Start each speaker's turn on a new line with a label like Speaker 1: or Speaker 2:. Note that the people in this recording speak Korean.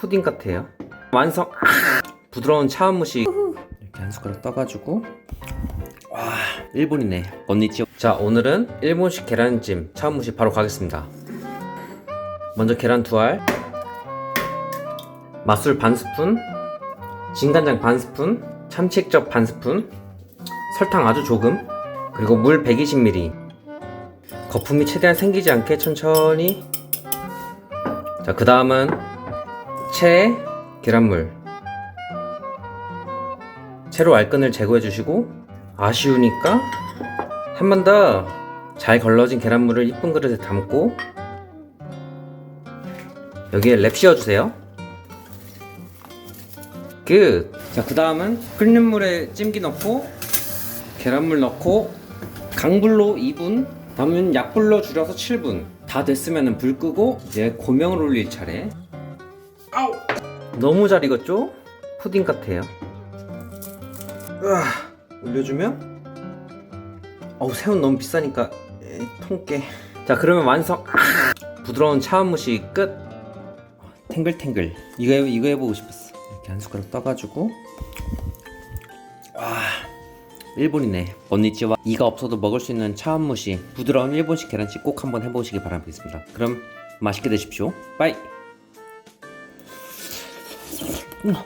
Speaker 1: 푸딩 같아요. 완성. 아! 부드러운 차은무식. 이렇게 한 숟가락 떠가지고. 와, 일본이네. 언니찌. 자, 오늘은 일본식 계란찜 차은무식 바로 가겠습니다. 먼저 계란 두 알, 맛술 반 스푼, 진간장 반 스푼, 참치액젓 반 스푼, 설탕 아주 조금, 그리고 물 120ml. 거품이 최대한 생기지 않게 천천히. 자, 그 다음은 채 계란물. 채로 알끈을 제거해 주시고 아쉬우니까 한 번 더 잘 걸러진 계란물을 이쁜 그릇에 담고 여기에 랩 씌워주세요. 끝. 자, 그 다음은 끓는 물에 찜기 넣고 계란물 넣고 강불로 2분, 다음은 약불로 줄여서 7분. 다 됐으면 불 끄고 이제 고명을 올릴 차례. 너무 잘 익었죠? 푸딩 같아요. 으아, 올려주면 어우 새우는 너무 비싸니까 에이, 통깨. 자 그러면 완성. 아, 부드러운 차은무시 끝. 탱글탱글. 이거 해, 이거 해보고 싶었어. 이렇게 한 숟가락 떠가지고. 와 일본이네. 언니찌와 이가 없어도 먹을 수 있는 차은무시 부드러운 일본식 계란찜 꼭 한번 해보시기 바라겠습니다. 그럼 맛있게 드십시오. 빠이. うん。